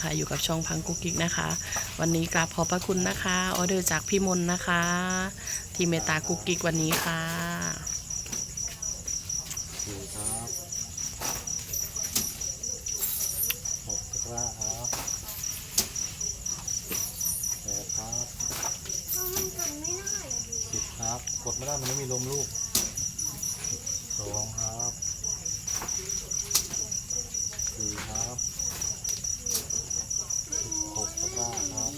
นะคะ อยู่กับช่องพังกุ๊กกิ๊กนะคะ วันนี้กราบขอบพระคุณนะคะออเดอร์จากพี่มนนะคะ ที่เมตตากุ๊กกิ๊กวันนี้ค่ะสี่ครับหกตะกร้าครับแปดครับสิบครับ กดไม่ได้มันไม่มีลมลูกสองครับสี่ครับสิบหกตะกร้าครับ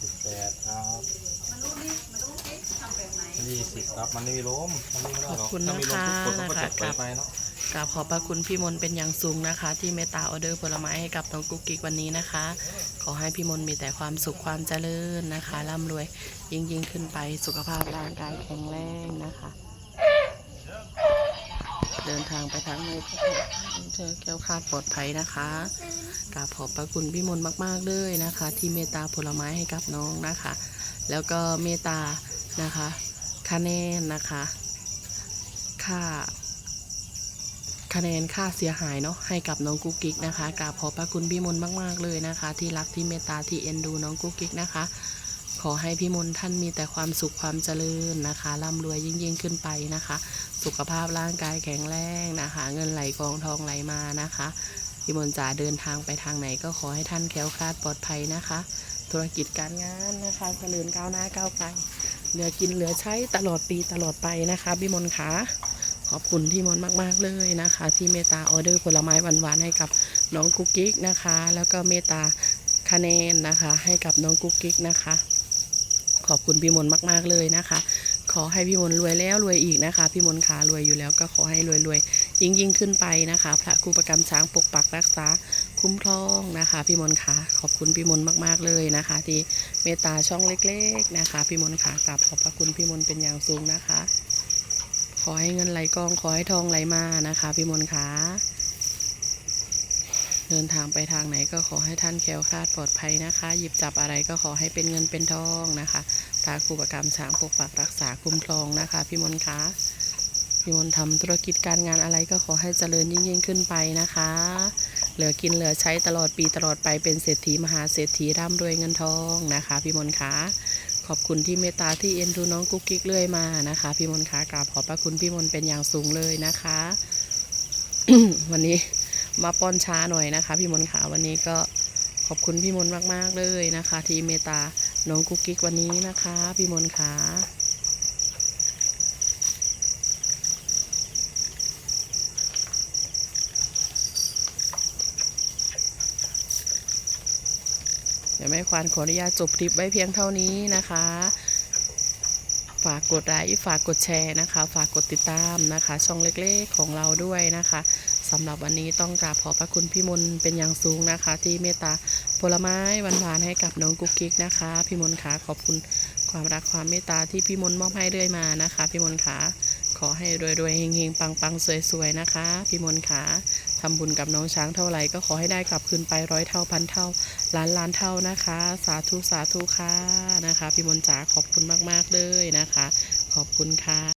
สิบแปดครับ ยี่สิบครับมันไม่มีลมมันไม่ได้หรอกขอบคุณถ้ามีลมนะคะทุกกดมันก็นะคะจะไปไปเนาะ กราบขอบพระคุณพี่มนต์เป็นอย่างสูงนะคะ ที่เมตตาออเดอร์ผลไม้ให้กับน้องกุ๊กกิ๊กวันนี้นะคะ ขอให้พี่มนต์มีแต่ความสุขความเจริญนะคะร่ำรวยยิ่งยิ่งขึ้นไปสุขภาพร่างกายแข็งแรงนะคะ เดินทางไปทางไหนก็ขอให้เธอแก้วคลาดปลอดภัยนะคะกราบขอบพระคุณพี่มนต์มาก ๆ เลยนะคะ ที่เมตตาผลไม้ให้กับน้องนะคะ แล้วก็เมตตานะคะ คะแนนนะคะ ค่า คะแนนค่าเสียหายเนาะให้กับน้องกุ๊กกิ๊กนะคะกราบขอบพระคุณพี่มนต์มากๆเลยนะคะ ที่รักที่เมตตาที่เอ็นดูน้องกุ๊กกิ๊กนะคะขอให้พี่มนต์ท่านมีแต่ความสุขความเจริญนะคะร่ำรวยยิ่งยิ่งๆขึ้นไปนะคะ สุขภาพร่างกายแข็งแรงนะคะ เงินไหลกองทองไหลมานะคะพี่มนต์จ๋าเดินทางไปทางไหนก็ขอให้ท่านแคล้วคลาดปลอดภัยนะคะ ธุรกิจการงานนะคะเจริญก้าวหน้าก้าวไกล เหลือกินเหลือใช้ตลอดปีตลอดไปนะคะพี่มนขาขอบคุณพี่มนมาก ๆ เลยนะคะ ที่เมตตาออเดอร์ผลไม้หวานๆให้กับน้องกุ๊กกิ๊กนะคะ แล้วก็เมตตาคะแนนนะคะ ให้กับน้องกุ๊กกิ๊กนะคะ ขอบคุณพี่มนมาก ๆ เลยนะคะ ขอให้พี่มนรวยแล้วรวยอีกนะคะ พี่มนขารวยอยู่แล้วก็ขอให้รวยๆยิ่งยิ่งขึ้นไปนะคะ พระครูประกรรมช้างปกปักรักษาคุ้มครองนะคะ พี่มนขาขอบคุณพี่มนมาก ๆ เลยนะคะ ที่ เมตตาช่องเล็กๆนะคะ พี่มนต์ขากราบขอบพระคุณพี่มนต์เป็นอย่างสูงนะคะ ขอให้เงินไหลกองขอให้ทองไหลมานะคะ พี่มนต์ขาเดินทางไปทางไหนก็ขอให้ท่านแคล้วคลาดปลอดภัยนะคะ หยิบจับอะไรก็ขอให้เป็นเงินเป็นทองนะคะตาครูประกรรมช้างปกปักรักษาคุ้มครองนะคะ พี่มนต์ขาพี่มนต์ทำธุรกิจการงานอะไรก็ขอให้เจริญยิ่งยิ่งๆขึ้นไปนะคะ เหลือกินเหลือใช้ตลอดปีตลอดไปเป็นเศรษฐีมหาเศรษฐีร่ำรวยเงินทองนะคะ พี่มนขาขอบคุณที่เมตตาที่เอ็นดูน้องกุ๊กกิ๊กเรื่อยมานะคะ พี่มนต์คะกราบขอบพระคุณพี่มนเป็นอย่างสูงเลยนะคะ วันนี้มาป้อนช้าหน่อยนะคะ พี่มนขาวันนี้ก็ขอบคุณพี่มนมาก ๆ เลยนะคะ ที่เมตตาน้องกุ๊กกิ๊กวันนี้นะคะ พี่มนขา เดี๋ยวแม่ควานขออนุญาตจบคลิปไว้เพียงเท่านี้นะคะ ฝากกดไลค์ฝากกดแชร์นะคะ ฝากกดติดตามนะคะ ช่องเล็กๆของเราด้วยนะคะสำหรับวันนี้ต้องกราบขอบพระคุณพี่มนต์เป็นอย่างสูงนะคะ ที่เมตตาผลไม้หวานๆให้กับน้องกุ๊กกิ๊กนะคะ พี่มนต์ขาขอบคุณความรักความเมตตาที่พี่มนต์มอบให้เรื่อยมานะคะ พี่มนต์ขา ขอให้รวยๆเฮงๆ ปังๆ สวยๆ นะคะ พี่มนขาทำบุญกับน้องช้างเท่าไหร่ก็ขอให้ได้กลับคืนไปร้อยเท่าพันเท่าล้านล้านเท่านะคะ สาธุสาธุค่ะนะคะ พี่มนจ๋าขอบคุณมากๆเลยนะคะ ขอบคุณค่ะ